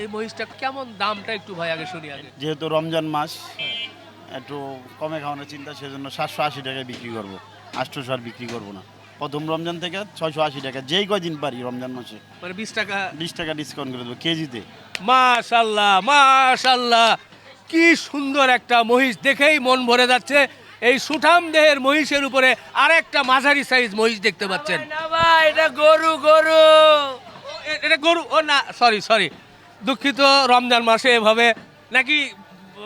এই মহিষটা কেমন দামটা একটু ভাই আগে শুনি আগে? যেহেতু রমজান মাস একটু কমে খাওয়ানোর চিন্তা সেজন্য সাতশো আশি টাকায় বিক্রি করব। আটশোশো আর বিক্রি করব না। প্রথম রমজান থেকে ছয়শো আশি টাকা যেই কয়দিন পারি রমজান মাসে। মানে বিশ টাকা? বিশ টাকা ডিসকাউন্ট করে দেবো কেজিতে। মাশাল্লাহ মাশাল্লাহ। কি সুন্দর একটা মহিষ দেখেই মন ভরে যাচ্ছে। এই সুঠাম দেহের মহিষের উপরে আরেকটা মাঝারি সাইজ মহিষ দেখতে পাচ্ছেন। না ভাই এটা গরু গরু। এটা গরু? ও না সরি সরি দুঃখিত রমজান মাসে এভাবে নাকি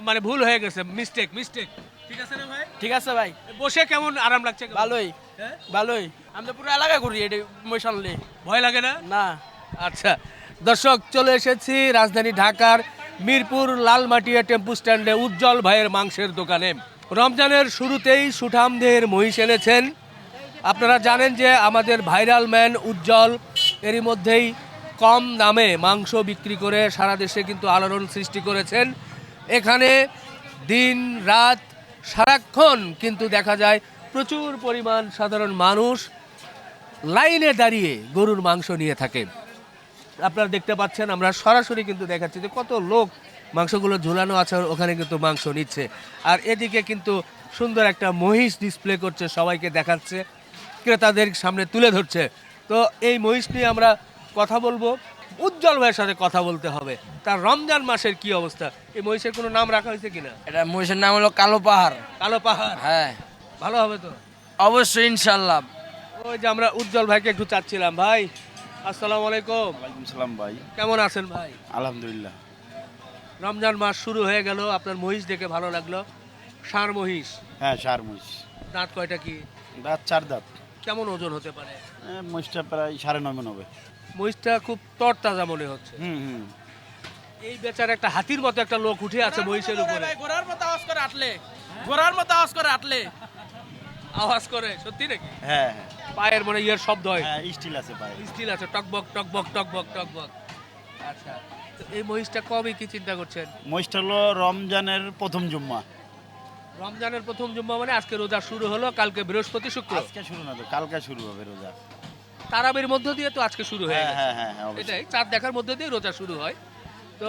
মানে ভুল হয়ে গেছে মিস্টেক মিস্টেক ঠিক আছে না ভাই? ঠিক আছে ভাই। বসে কেমন আরাম লাগছে ভালোই হ্যাঁ? ভালোই। আমি তো পুরো এলাকা ঘুরি এটা মশানলে ভয় লাগে না? না। আচ্ছা দর্শক চলে এসেছি রাজধানী ঢাকার মিরপুর লালমাটিয়া টেম্পু স্ট্যান্ডে উজ্জ্বল ভাইয়ের মাংসের দোকানে। রমজানের শুরুতেই সুঠাম দেহের মহিষ এনেছেন। আপনারা জানেন যে আমাদের ভাইরাল ম্যান উজ্জ্বল এরই মধ্যেই কম দামে মাংস বিক্রি করে সারা দেশে কিন্তু আলোড়ন সৃষ্টি করেছেন। এখানে দিন, রাত, সারাক্ষণ কিন্তু দেখা যায় প্রচুর পরিমাণ সাধারণ মানুষ লাইনে দাঁড়িয়ে গরুর মাংস নিয়ে থাকে। আপনারা দেখতে পাচ্ছেন, আমরা সরাসরি কিন্তু দেখাচ্ছি যে কত লোক মাংসগুলো ঝুলানো আছে, ওখানে কিন্তু মাংস নিচ্ছে। আর এদিকে কিন্তু সুন্দর একটা মহিষ ডিসপ্লে করছে, সবাইকে দেখাচ্ছে, ক্রেতাদের সামনে তুলে ধরছে। তো এই মহিষ নিয়ে আমরা কথা বলব উজ্জ্বল ভাইয়ের সাথে কথা বলতে হবে। তার রমজান মাসের কি অবস্থা? এই মহিষের কোনো নাম রাখা হয়েছে কিনা? এটা মহিষের নাম হলো কালো পাহাড়। কালো পাহাড়? হ্যাঁ। ভালো হবে তো? অবশ্যই ইনশাল্লাহ ওই যে আমরা উজ্জ্বল ভাইকে একটু চাচ্ছিলাম। ভাই আসসালামু আলাইকুম। ওয়ালাইকুম সালাম ভাই। কেমন আছেন ভাই? আলহামদুলিল্লাহ। রমজান মাস শুরু হয়ে গেল আপনার মহিষ দেখে ভালো লাগল। ষাঁড় মহিষ। হ্যাঁ সার মহিষ। দাঁত কয়টা কি? দাঁত চার দাঁত। কেমন ওজন হতে পারে? মহিষটা প্রায় সাড়ে নয় মন হবে। মহিষটা খুব তরতাজা মনে হচ্ছে। হুম হুম। এই বেচার একটা হাতির মতো একটা লোক উঠে আছে মহিষের উপরে। ঘোড়ার মতো আওয়াজ করে আটলে। ঘোড়ার মতো আওয়াজ করে আটলে। আওয়াজ করে সত্যি নাকি? হ্যাঁ হ্যাঁ। পায়ের মনে ইয়ার শব্দ হয়। হ্যাঁ স্টিল আছে পায়ে স্টিল আছে টকবক টকবক টকবক টকবক। আচ্ছা তো এই মহিষটা কবে কি চিন্তা করছেন? মহিষটা হলো রমজানের প্রথম জুম্মা। রমজানের প্রথম জুম্মা মানে আজকে রোজা শুরু হলো কালকে বৃহস্পতি শুক্র। আজকে শুরু না তো কালকে শুরু হবে রোজা। তারাবির মধ্য দিয়ে তো আজকে শুরু হয়ে হ্যাঁ গেছে। হ্যাঁ হ্যাঁ হ্যাঁ। এটাই চাঁদ দেখার মধ্যে দিয়ে রোজা শুরু হয়। তো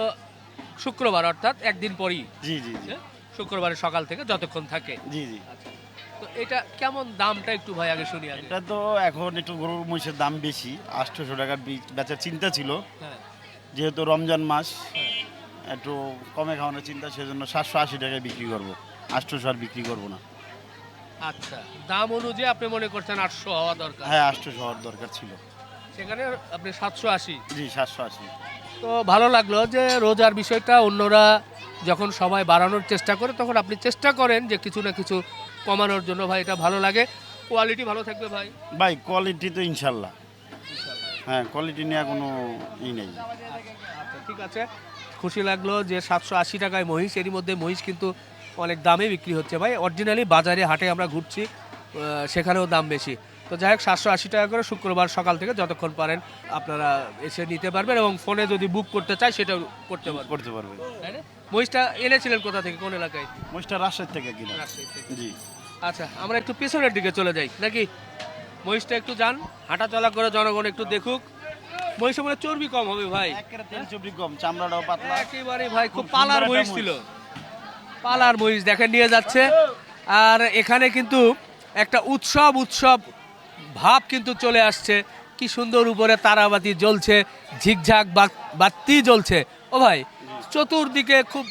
শুক্রবার অর্থাৎ একদিন পরই। জি জি জি। শুক্রবারের সকাল থেকে যতক্ষণ থাকে। জি জি। তো এটা কেমন দামটা একটু ভাই আগে শুনি আগে? এটা তো এখন একটু গরুর মহিষের দাম বেশি আটশোশো টাকার বেচার চিন্তা ছিল। হ্যাঁ। যেহেতু রমজান মাস একটু কমে খাওয়ানোর চিন্তা সেজন্য সাতশো আশি টাকায় বিক্রি করব। আটশোশো আর বিক্রি করব না। আচ্ছা দাম অনুযায়ী আপনি মনে করছেন আটশো হওয়া দরকার? হ্যাঁ আটশোশো হওয়ার দরকার ছিল। সেখানে আপনি সাতশো আশি? জি সাতশো আশি। তো ভালো লাগল যে রোজার বিষয়টা অন্যরা যখন সবাই বাড়ানোর চেষ্টা করে তখন আপনি চেষ্টা করেন যে কিছু না কিছু কমানোর জন্য। ভাই এটা ভালো লাগে। কোয়ালিটি ভালো থাকবে ভাই? ভাই কোয়ালিটি তো ইনশাল্লাহ। হ্যাঁ কোয়ালিটি নিয়ে কোনো ই নেই। আচ্ছা ঠিক আছে। খুশি লাগল যে সাতশো আশি টাকায় মহিষ এরই মধ্যে মহিষ কিন্তু অনেক দামে বিক্রি হচ্ছে ভাই। অরিজিনালি বাজারে হাটে আমরা ঘুরছি সেখানেও দাম বেশি। তো যাই হোক সাতশো আশি টাকা করে শুক্রবার সকাল থেকে যতক্ষণ পারেন আপনারা এসে নিতে পারবেন এবং ফোনে যদি বুক করতে চাই সেটাও করতে পারবেন। করতে পারবে তাই না? মহিষটা এনেছিলেন কোথা থেকে? কোন এলাকায়? মহিষটা রাজশাহী থেকে কিনা। রাজশাহী থেকে। জি। আচ্ছা আমরা একটু পেছনের দিকে চলে যাই। নাকি? মহিষটা একটু যান হাঁটা চলা করে জনগণ একটু দেখুক। মহিষে মানে চর্বি কম হবে ভাই। চর্বি কম চামড়াটাও পাতলা। একেবারে ভাই খুব পালার মহিষ ছিল। পালার মহিষ দেখেন নিয়ে যাচ্ছে। আর এখানে কিন্তু একটা উৎসব উৎসব ভাব কিন্তু চলে আসছে। কি সুন্দর উপরে তারাবাতি জ্বলছে ঝিকঝাক বাতি জ্বলছে। ও ভাই চতুর্দিকে খুব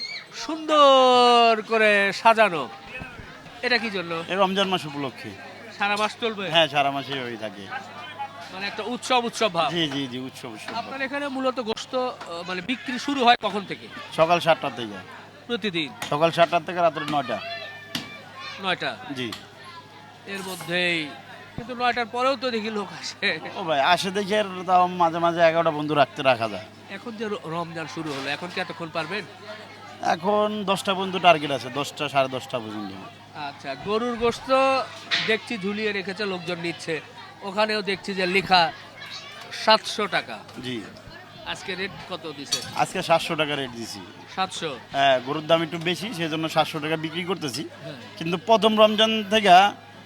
সুন্দর করে সাজানো। এটা কি জন্য? রমজান মাস উপলক্ষে। সারা মাস চলবে? হ্যাঁ সারা মাসে হয়ে থাকে। মানে একটা উৎসব উৎসব ভাব। জি জি জি উৎসব উৎসব আপনার এখানে মূলত গোস্ত মানে বিক্রি শুরু হয় কখন থেকে? সকাল সাতটা থেকে। প্রতিদিন? সকাল সাতটা থেকে রাত্রে নয়টা। নয়টা? জি। এর মধ্যেই। কিন্তু নয়টার পরেও তো দেখি লোক আসে। ও ভাই আসে দেখে তাও মাঝে মাঝে এগারোটা বন্ধু রাখতে রাখা যায়। এখন যে রমজান শুরু হলো এখন কি এতক্ষণ পারবেন? এখন দশটা পর্যন্ত টার্গেট আছে দশটা সাড়ে দশটা পর্যন্ত। আচ্ছা গরুর গোস্ত দেখছি ঝুলিয়ে রেখেছে লোকজন নিচ্ছে। ওখানেও দেখছি যে লেখা সাতশো টাকা। জি। আজকে রেট কত দিছে? আজকে সাতশো টাকা রেট দিছি। সাতশো? হ্যাঁ গরুর দাম একটু বেশি সেই জন্য সাতশো টাকা বিক্রি করতেছি। হ্যাঁ। কিন্তু প্রথম রমজান থেকে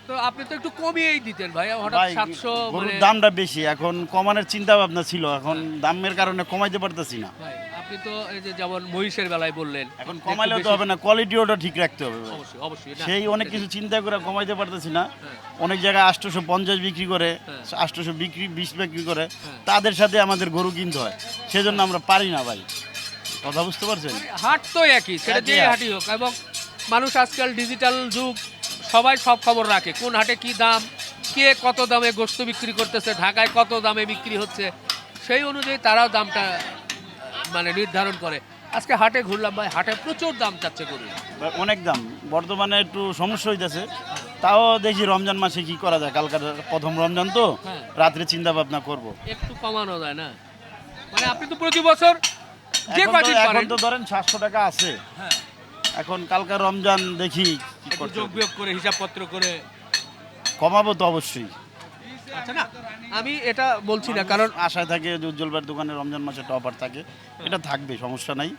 তো আপনি তো একটু কমিয়েই দিতেন ভাই হঠাৎ ভাই, সাতশো গরুর মানে দামটা বেশি এখন কমানোর চিন্তা ভাবনা ছিল এখন দামের কারণে কমাইতে পারতেছি না। ভাই আপনি তো এই যে যেমন মহিষের বেলায় বললেন এখন কমাইলেও তো হবে না কোয়ালিটি ওটা ঠিক রাখতে হবে। অবশ্যই অবশ্যই সেই অনেক কিছু চিন্তা করে কমাইতে পারতেছি না। হ্যাঁ। অনেক জায়গায় আটশোশো পঞ্চাশ বিক্রি করে হ্যাঁ। আটশোশো বিক্রি বিশ বিক্রি করে হ্যাঁ। তাদের সাথে আমাদের গরু কিনতে হয়। সেজন্য আমরা পারি না ভাই। কথা বুঝতে পারছেন? হাট তো একই সেটা যে হাটই হোক এবং মানুষ আজকাল ডিজিটাল যুগ সবাই সব খবর রাখে কোন হাটে কি দাম কে কত দামে গোস্ত বিক্রি করতেছে ঢাকায় কত দামে বিক্রি হচ্ছে সেই অনুযায়ী তারাও দামটা মানে নির্ধারণ করে। আজকে হাটে ঘুরলাম ভাই হাটে প্রচুর দাম চাচ্ছে গরু ভাই, অনেক দাম। বর্তমানে একটু সমস্যা হইতেছে। তাও দেখি রমজান মাসে কি করা যায়? কালকার প্রথম রমজান তো হ্যাঁ। রাত্রে চিন্তা ভাবনা করব। একটু কমানো যায় না? মানে আপনি তো প্রতি বছর যে তো- এখন তো ধরেন সাতশো টাকা আছে। হ্যাঁ। এখন কালকার রমজান দেখি যোগ বিয়োগ করে হিসাবপত্র করে। কমাবো তো অবশ্যই। আচ্ছা না আমি এটা বলছি না কারণ আশায় থাকে যে উজ্জ্বল ভাইয়ের দোকানে রমজান মাসে টপার থাকে। এটা থাকবে সমস্যা নাই।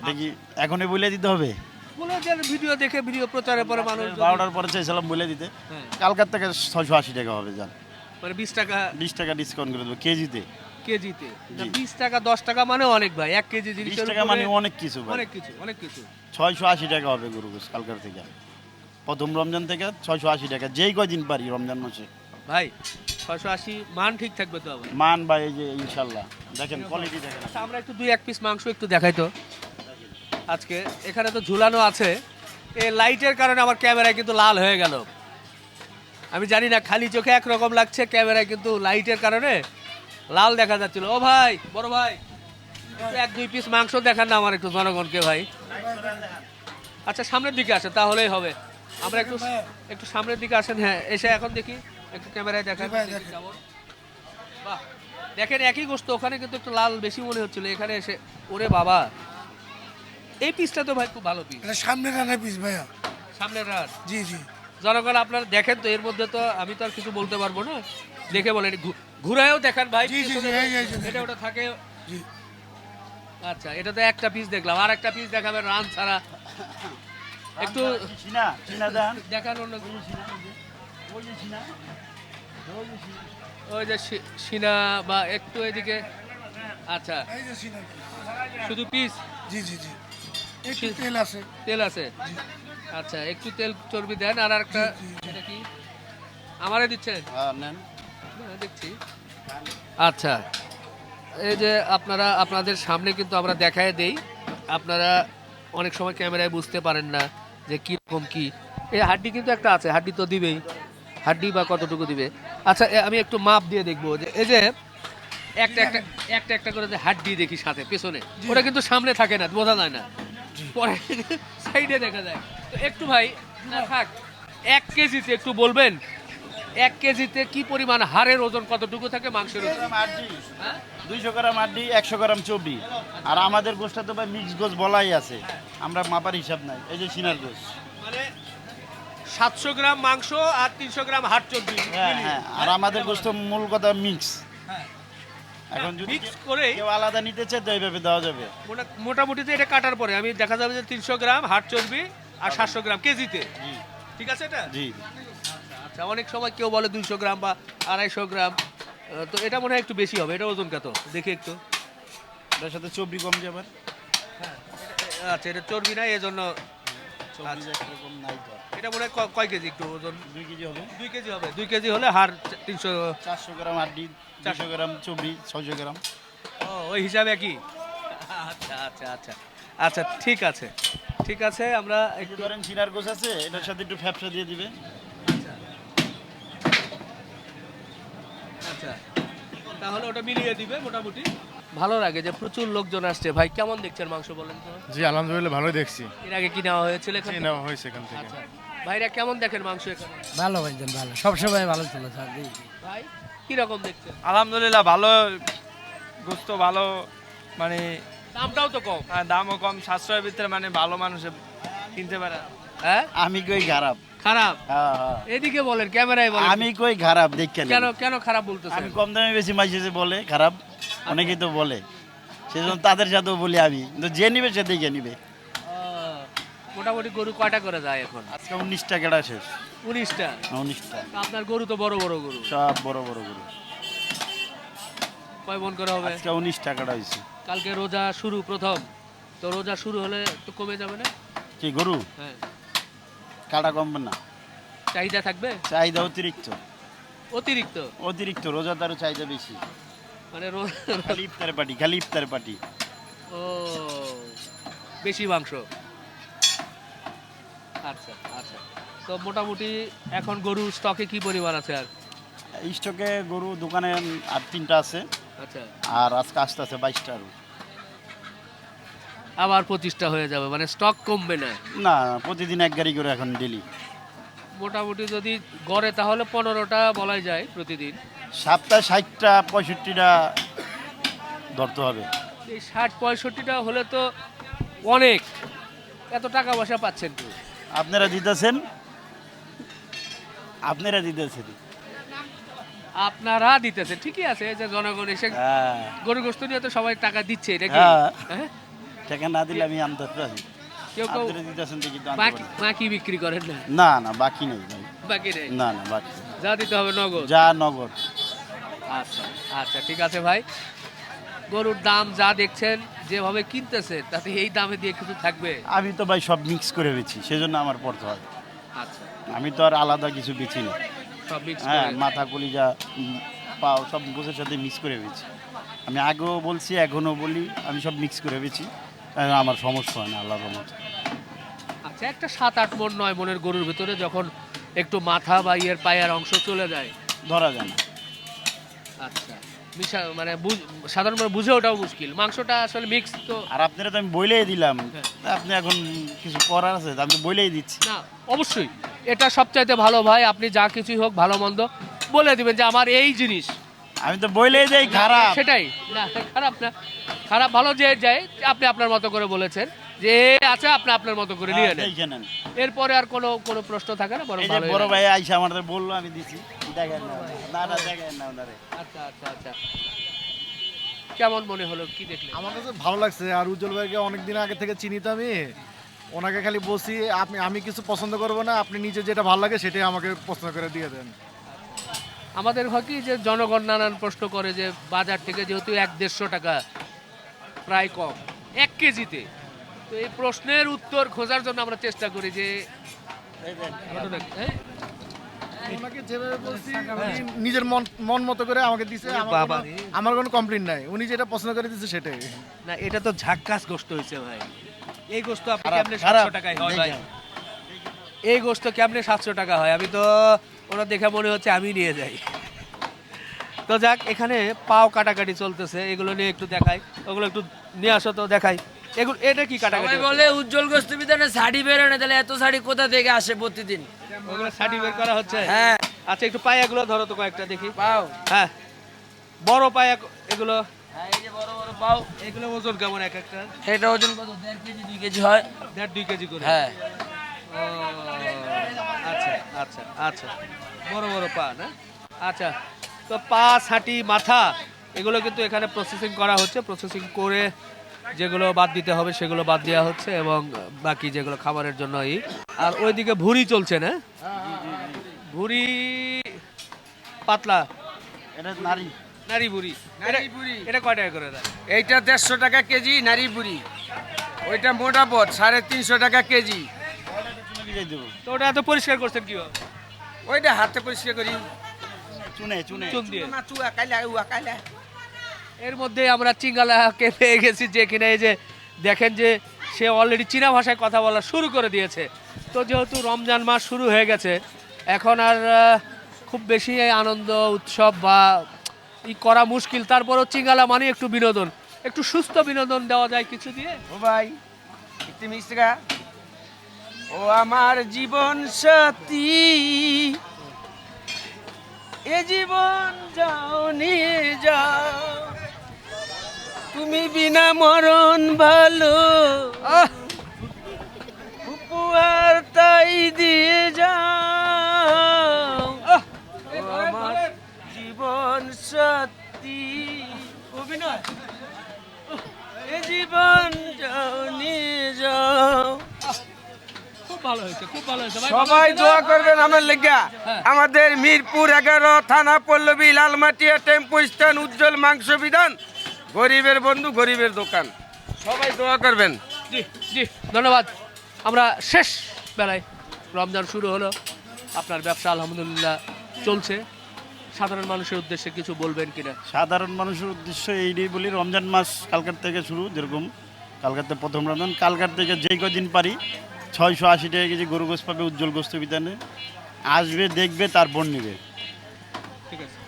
এটা কি এখনই বলে দিতে হবে? বলে যে ভিডিও দেখে ভিডিও প্রচারের পরে মানুষ বারোটার পরে চাইছিলাম বলে দিতে। হ্যাঁ, কালকার থেকে ছশো আশি টাকা হবে যান মানে বিশ টাকা বিশ টাকা ডিসকাউন্ট করে দেবো কেজিতে। কেজিতে। বিশ টাকা দশ টাকা মানে অনেক ভাই এক কেজি বিশ জিনিসের টাকা মানে অনেক কিছু ভাই। অনেক কিছু অনেক কিছু। ছয়শো আশি টাকা হবে গরু গোস কালকার থেকে। প্রথম রমজান থেকে ছয়শো আশি টাকা যেই কয়দিন পারি রমজান মাসে। ভাই ছয়শো আশি মান ঠিক থাকবে তো আবার? মান বা এই যে ইনশাল্লাহ। দেখেন কোয়ালিটি দেখেন আচ্ছা আমরা একটু দুই এক পিস মাংস একটু দেখাই তো। আজকে এখানে তো ঝুলানো আছে। এই লাইটের কারণে আমার ক্যামেরায় কিন্তু লাল হয়ে গেল। আমি জানি না খালি চোখে একরকম লাগছে ক্যামেরায় কিন্তু লাইটের কারণে লাল দেখা যাচ্ছিল। ও ভাই বড় ভাই এক দুই পিস মাংস দেখান না আমার একটু জনগণকে ভাই। আচ্ছা সামনের দিকে আসেন তাহলেই হবে। আমরা একটু একটু সামনের দিকে আসেন হ্যাঁ এসে এখন দেখি। একটু ক্যামেরায় দেখান। দেখি বাহ দেখেন একই গোস্ত ওখানে কিন্তু একটু লাল বেশি মনে হচ্ছিল এখানে এসে ওরে বাবা। এই পিসটা তো ভাই খুব ভালো পিস এটা সামনে রান্না পিস ভাইয়া। সামনের রাত জি জি। জনগণ আপনারা দেখেন তো এর মধ্যে তো আমি তো আর কিছু বলতে পারব না। দেখে বলেন ঘুরায়ও দেখান ভাই জি, জি, এটা ওটা থাকে। জি। আচ্ছা এটা তো একটা পিস দেখলাম আর একটা পিস দেখাবেন রান ছাড়া। একটু চিনা চিনা দেখান। অন্য ওই যে সিনা বা একটু এদিকে। আচ্ছা। এই যে সিনা শুধু পিস? জি জি জি। একটু তেল আছে। তেল আছে? আচ্ছা একটু তেল চর্বি দেন। আর একটা এটা কি? আমারে দিচ্ছেন? হ্যাঁ, নেন। দেখছি। আচ্ছা। এই যে আপনারা আপনাদের সামনে কিন্তু আমরা দেখায় দেই। আপনারা অনেক সময় ক্যামেরায় বুঝতে পারেন না যে কীরকম কি। এই হাড্ডি কিন্তু একটা আছে হাড্ডি তো দিবেই। হাড্ডি বা কতটুকু দিবে? আচ্ছা আমি একটু মাপ দিয়ে দেখব যে এই যে একটা একটা একটা একটা করে যে হাড্ডি দেখি সাথে পেছনে। ওটা কিন্তু সামনে থাকে না বোঝা যায় না। পরে সাইডে দেখা যায়। তো একটু ভাই না থাক। এক কেজিতে একটু বলবেন? এক কেজিতে কি পরিমাণ হাড়ের ওজন কতটুকু থাকে মাংসের ওজন? হ্যাঁ? দুইশো গ্রাম আড্ডি একশো গ্রাম চর্বি। আর আমাদের গোষ্ঠটা তো ভাই মিক্স গোস বলাই আছে। আমরা মাপার হিসাব নাই। এই যে সিনার গোস মানে সাতশো গ্রাম মাংস আর তিনশো গ্রাম হাট চর্বি হ্যাঁ হ্যাঁ আর আমাদের গোষ্ঠ মূল কথা মিক্স হ্যাঁ। এখন যদি মিক্স করে কেউ আলাদা নিতে চায় তো এইভাবে দেওয়া যাবে। মোটা- মোটামুটি তো এটা কাটার পরে। আমি দেখা যাবে যে তিনশো গ্রাম হাড় চর্বি আর সাতশো গ্রাম কেজিতে। জি। ঠিক আছে এটা? জি। আচ্ছা অনেক সময় কেউ বলে দুইশো গ্রাম বা আড়াইশো গ্রাম। তো এটা মনে হয় একটু বেশি হবে। এটা ওজন কত? দেখি একটু। এটার সাথে চর্বি কম যাবে। আচ্ছা এটা চর্বি নাই এই এটা মনে হয় কয় কেজি একটু ওজন? দুই কেজি হবে। দুই কেজি হবে। দুই কেজি হলে হাড় তিনশো চারশো গ্রাম আড্ডি চারশো গ্রাম চর্বি ছয়শো গ্রাম। ও ওই হিসাবে কি আচ্ছা আচ্ছা আচ্ছা। আচ্ছা ঠিক আছে। ঠিক আছে আমরা একটু ধরেন সিনার গোস আছে এটার সাথে একটু ফ্যাপসা দিয়ে দিবে। আচ্ছা। তাহলে ওটা মিলিয়ে দিবে মোটামুটি। ভালো লাগে যে প্রচুর লোকজন আসছে। ভাই কেমন দেখছেন মাংস বলেন তো? জি আলহামদুলিল্লাহ ভালোই দেখছি। এর আগে কি নেওয়া হয়েছিল এখান? নেওয়া হয়েছে এখান থেকে। আচ্ছা। ভাইরা কেমন দেখেন মাংস এখানে? ভালো ভাইজান ভালো। সবসময় ভালো ছিল স্যার। ভাই কীরকম দেখছেন? আলহামদুলিল্লাহ ভালো গোস্ত ভালো মানে দামটাও তো কম। আহ, দামও কম সাশ্রয়ের ভিতরে মানে ভালো মানুষে কিনতে পারে। হ্যাঁ? আমি কই খারাপ। খারাপ? হ্যাঁ, হ্যাঁ। এদিকে বলেন ক্যামেরায় বলেন। আমি কই খারাপ? দেখেন কেন কেন খারাপ বলতেছেন? আমি কম দামে বেশি মাইছে যে বলে খারাপ অনেকেই তো বলে। সেজন্য তাদের সাথেও বলি আমি। কিন্তু যে নিবে সে দেখে নিবে। মোটামুটি গরু কয়টা করে যায় এখন? আজকে উনিশটা কেডা শেষ। উনিশটা? উনিশটা। আপনার গরু তো বড় বড় গরু। সব বড় বড় গরু। কয় মন করে হবে? আজকে উনিশ টাকাটা হয়েছে। কালকে রোজা শুরু প্রথম। তো রোজা শুরু হলে তো কমে যাবে না? কি গরু? হ্যাঁ। কাটা কমবে না। চাহিদা থাকবে? চাহিদা অতিরিক্ত। অতিরিক্ত? অতিরিক্ত রোজাদারও চাহিদা বেশি। মানে খালি ইফতার পার্টি খালি ইফতার পার্টি। ও বেশি মাংস? আচ্ছা আচ্ছা। তো মোটামুটি এখন গরু স্টকে কি পরিমাণ আছে আর? স্টকে গরু দোকানে আর তিনটা আছে। আচ্ছা। আর আজকে আসতে আছে বাইশটা আরও আবার পঁচিশটা হয়ে যাবে মানে স্টক কমবে না। না প্রতিদিন এক গাড়ি করে এখন ডেলি মোটামুটি যদি গড়ে তাহলে পনেরোটা বলাই যায় প্রতিদিন। সাতটা ষাটটা পঁয়ষট্টিটা ধরতে হবে। এই ষাট পঁয়ষট্টিটা হলে তো অনেক। এত টাকা পয়সা পাচ্ছেন কি আপনারা দিতেছেন? আপনারা দিতেছেন। আপনারা দিতেছেন ঠিকই আছে যে জনগণ এসে হ্যাঁ। গরু গোস্ত নিয়ে তো সবাই টাকা দিচ্ছে এটা হ্যাঁ। হ্যাঁ? টাকা না দিলে আমি আনতে পারি কেউ কেউ আপনারা দিতেছেন দেখি তো আনতে বাকি পারি। বাকি বিক্রি করেন না? না না বাকি নেই ভাই। বাকি নেই? না না বাকি যা দিতে হবে নগদ? যা নগদ। আচ্ছা আচ্ছা ঠিক আছে ভাই। গরুর দাম যা দেখছেন যেভাবে কিনতেছেন তাতে এই দামে দিয়ে কিছু থাকবে? আমি তো ভাই সব মিক্স করে বেছি সেজন্য আমার পড়তে হয়। আচ্ছা। আমি তো আর আলাদা কিছু বেছি না। সব মিক্স হ্যাঁ করে। মাথা কলিজা উম, পাও সব গোছের সাথে মিক্স করে বেছি আমি আগেও বলছি এখনও বলি আমি সব মিক্স করে বেছি আমার সমস্যা হয় না আল্লাহর রহমত। আচ্ছা একটা সাত আট মন নয় মনের গরুর ভিতরে যখন একটু মাথা বা ইয়ের পায়ের অংশ চলে যায়। ধরা যায় না। আচ্ছা মিশা মানে বুঝ- সাধারণভাবে বুঝে ওঠাও মুশকিল। মাংসটা আসলে মিক্স তো। আর আপনারা তো আমি বইলেই দিলাম। হ্যাঁ। আপনি এখন কিছু করার আছে? আমি তো বইলেই দিচ্ছি। না অবশ্যই। এটা সবচাইতে ভালো ভাই আপনি যা কিছুই হোক ভালো মন্দ বলে দিবেন যে আমার এই জিনিস। আমি তো বইলেই দেই খারাপ। সেটাই। না খারাপ না। খারাপ ভালো যে যায় আপনি আপনার মতো করে বলেছেন যে আছে আপনি আপনার মতো করে নিয়ে হ্যাঁ, নেন। এরপরে আর কোনো কোনো প্রশ্ন থাকে না? যে ভালোই বড় ভাই আইসা আমাদের বলল আমি দিছি। দেখেন না না না দেখেন না ওনারে। আচ্ছা আচ্ছা আচ্ছা। কেমন মনে হলো? কি দেখলেন? আমার কাছে ভালো লাগছে। আর উজ্জ্বল ভাইকে অনেক দিন আগে থেকে চিনি তো আমি। ওনাকে খালি বসি আপনি আমি কিছু পছন্দ করব না আপনি নিজে যেটা ভালো লাগে সেটাই আমাকে পছন্দ করে দিয়ে দেন। আমাদের হয় কি যে জনগণ নানান প্রশ্ন করে যে বাজার থেকে যেহেতু এক দেড়শো টাকা প্রায় কম এক কেজিতে। তো এই প্রশ্নের উত্তর খোঁজার জন্য আমরা চেষ্টা করি যে? হ্যাঁ? যেভাবে নিজের মন মন মতো করে আমাকে দিছে আমার বাবা কোনো- আমার কোনো কমপ্লেন নাই। উনি যেটা পছন্দ করে দিচ্ছে সেটাই। না এটা তো ঝাক্কাস গোস্ত হয়েছে ভাই। এই গোস্ত আপনি সাতশো টাকায় হয় ভাই। এই গোস্ত কেমনে সাতশো টাকা হয়? আমি তো ওরা দেখে মনে হচ্ছে আমি নিয়ে যাই। তো যাক এখানে পাও কাটাকাটি চলতেছে। এগুলো নিয়ে একটু দেখাই। ওগুলো একটু নিয়ে আসো তো দেখাই। এগুলো এটা কি কাটাকাটি সবাই বলে উজ্জ্বল গোস্ত বিধানে শাড়ি বেরোনে তাহলে এত শাড়ি কোথা থেকে আসে প্রতিদিন? ওগুলো সার্টি বের করা হচ্ছে? হ্যাঁ। আচ্ছা একটু পায়াগুলো ধরো তো কয়েকটা দেখি। পাও। হ্যাঁ। বড় পায়া এগুলো? হ্যাঁ এই যে বড় বড় পাও। এগুলো ওজন কেমন এক একটা? এটা ওজন কত? দেড় কেজি দুই কেজি হয়। দেড় দুই কেজি করে? হ্যাঁ। আচ্ছা আচ্ছা আচ্ছা। বড় বড় পা না? আচ্ছা। তো পা ছাটি মাথা এগুলো কিন্তু এখানে প্রসেসিং করা হচ্ছে। প্রসেসিং করে যেগুলো বাদ দিতে হবে সেগুলো বাদ দেওয়া হচ্ছে এবং বাকি যেগুলো খাবারের জন্য এই আর ওইদিকে ভুড়ি চলছে না? ভুড়ি পাতলা। এটা নারী। নারী ভুড়ি। এটা কয় টাকা করে দেয় এইটা দেড়শো টাকা কেজি নারী বুড়ি ওইটা মোটা পথ সাড়ে তিনশো টাকা কেজি। তো ওটা এত পরিষ্কার করছেন কি ওইটা হাতে পরিষ্কার করি। চুনে চুনে। চুন দিয়ে। না চুয়া কাইলা উয়া কাইলা। এর মধ্যে আমরা চিঙ্গালাকে পেয়ে গেছি যে কিনা এই যে দেখেন যে সে অলরেডি চীনা ভাষায় কথা বলা শুরু করে দিয়েছে। তো যেহেতু রমজান মাস শুরু হয়ে গেছে, এখন আর খুব বেশি আনন্দ, উৎসব বা ই করা মুশকিল। তারপরও চিঙ্গালা মানে একটু বিনোদন। একটু সুস্থ বিনোদন দেওয়া যায় কিছু দিয়ে। ও ভাই মিশ্রা ও আমার জীবন সাথী, এ জীবন যাও নিয়ে যাও। তুমি বিনা মরণ ভালো। উপহার তাই দিয়ে যাও। আমার জীবন সাথী। অভিনয়। এ জীবন যাও নিয়ে যাও। সবাই? দোয়া করবেন আমার লেগা। হ্যাঁ। আমাদের মিরপুর এগারো থানা পল্লবী লালমাটিয়া টেম্পু স্ট্যান্ড উজ্জ্বল মাংস বিধান। গরিবের বন্ধু গরিবের দোকান। সবাই দোয়া করবেন। জি জি ধন্যবাদ। আমরা শেষ বেলায় রমজান শুরু হলো। আপনার ব্যবসা আলহামদুলিল্লাহ চলছে। সাধারণ মানুষের উদ্দেশ্যে কিছু বলবেন কিনা? সাধারণ মানুষের উদ্দেশ্য এইটাই বলি রমজান মাস কালকার থেকে শুরু যেরকম কালকাতে প্রথম রমজান। কালকার থেকে যেই কদিন পারি ছয়শো আশি টাকা কেজি গরু গোস পাবে উজ্জ্বল গোস্ত বিধানে আসবে দেখবে তারপর নেবে। ঠিক আছে।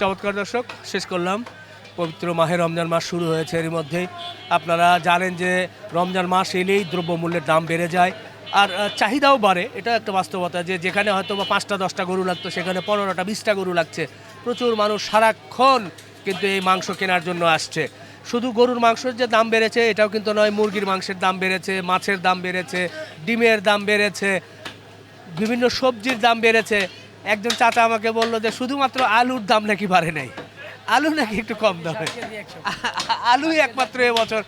চমৎকার দর্শক শেষ করলাম। পবিত্র মাহে রমজান মাস শুরু হয়েছে। এর মধ্যেই আপনারা জানেন যে রমজান মাস এলেই দ্রব্যমূল্যের দাম বেড়ে যায়। আর চাহিদাও বাড়ে। এটা একটা বাস্তবতা যে যেখানে হয়তো বা পাঁচটা, দশটা গরু লাগতো, সেখানে পনেরোটা, বিশটা গরু লাগছে। প্রচুর মানুষ সারাক্ষণ কিন্তু এই মাংস কেনার জন্য আসছে। শুধু গরুর মাংসের যে দাম বেড়েছে, এটাও কিন্তু নয়, মুরগির মাংসের দাম বেড়েছে, মাছের দাম বেড়েছে, ডিমের দাম বেড়েছে, বিভিন্ন সবজির দাম বেড়েছে। একজন চাচা আমাকে বলল যে, শুধুমাত্র আলুর দাম নাকি বাড়ে নাই? আলু নাকি একটু কম দামে? আলুই একমাত্র এবছর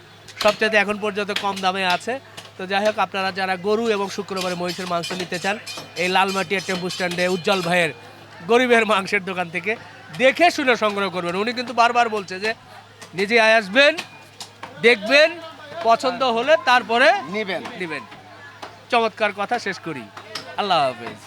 সবচেয়ে এখন পর্যন্ত কম দামে আছে। তো যাই হোক আপনারা যারা গরু এবং শুক্রবারে মহিষের মাংস নিতে চান এই লালমাটিয়া টেম্পু স্ট্যান্ডে উজ্জ্বল ভাইয়ের গরিবের মাংসের দোকান থেকে দেখে শুনে সংগ্রহ করবেন। উনি কিন্তু বারবার বলছে যে নিজে আয় আসবেন দেখবেন পছন্দ হলে তারপরে নিবেন। নেবেন। চমৎকার কথা শেষ করি। আল্লাহ হাফেজ।